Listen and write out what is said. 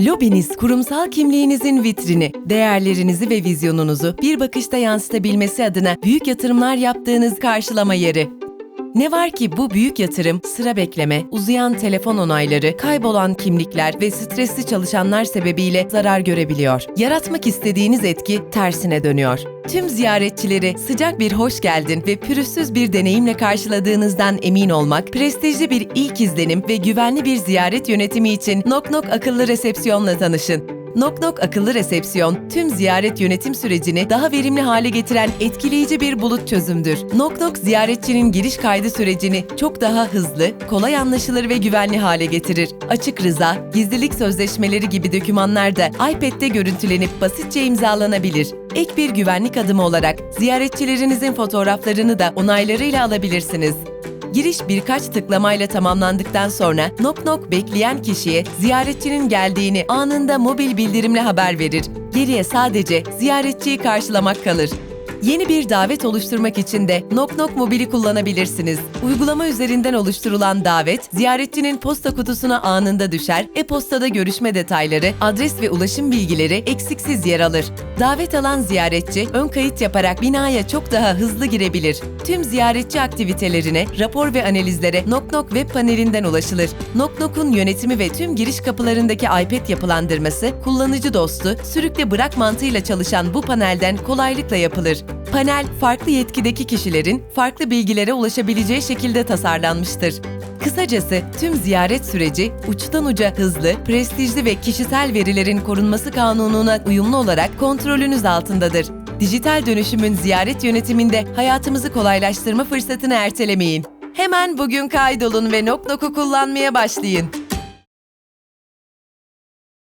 Lobiniz kurumsal kimliğinizin vitrini, değerlerinizi ve vizyonunuzu bir bakışta yansıtabilmesi adına büyük yatırımlar yaptığınız karşılama yeri. Ne var ki bu büyük yatırım, sıra bekleme, uzayan telefon onayları, kaybolan kimlikler ve stresli çalışanlar sebebiyle zarar görebiliyor. Yaratmak istediğiniz etki tersine dönüyor. Tüm ziyaretçileri sıcak bir hoş geldin ve pürüzsüz bir deneyimle karşıladığınızdan emin olmak, prestijli bir ilk izlenim ve güvenli bir ziyaret yönetimi için Nok Nok akıllı resepsiyonla tanışın. Nok Nok Akıllı Resepsiyon, tüm ziyaret yönetim sürecini daha verimli hale getiren etkileyici bir bulut çözümdür. Nok Nok ziyaretçinin giriş kaydı sürecini çok daha hızlı, kolay anlaşılır ve güvenli hale getirir. Açık rıza, gizlilik sözleşmeleri gibi dokümanlar da iPad'de görüntülenip basitçe imzalanabilir. Ek bir güvenlik adımı olarak ziyaretçilerinizin fotoğraflarını da onaylarıyla alabilirsiniz. Giriş birkaç tıklamayla tamamlandıktan sonra Nok Nok bekleyen kişiye ziyaretçinin geldiğini anında mobil bildirimle haber verir. Geriye sadece ziyaretçiyi karşılamak kalır. Yeni bir davet oluşturmak için de Nok Nok Mobil'i kullanabilirsiniz. Uygulama üzerinden oluşturulan davet, ziyaretçinin posta kutusuna anında düşer, e-postada görüşme detayları, adres ve ulaşım bilgileri eksiksiz yer alır. Davet alan ziyaretçi ön kayıt yaparak binaya çok daha hızlı girebilir. Tüm ziyaretçi aktivitelerine, rapor ve analizlere Nok Nok web panelinden ulaşılır. Nok Nok'un yönetimi ve tüm giriş kapılarındaki iPad yapılandırması, kullanıcı dostu, sürükle bırak mantığıyla çalışan bu panelden kolaylıkla yapılır. Panel, farklı yetkideki kişilerin farklı bilgilere ulaşabileceği şekilde tasarlanmıştır. Kısacası tüm ziyaret süreci uçtan uca hızlı, prestijli ve kişisel verilerin korunması kanununa uyumlu olarak kontrolünüz altındadır. Dijital dönüşümün ziyaret yönetiminde hayatımızı kolaylaştırma fırsatını ertelemeyin. Hemen bugün kaydolun ve Nok Nok'u kullanmaya başlayın.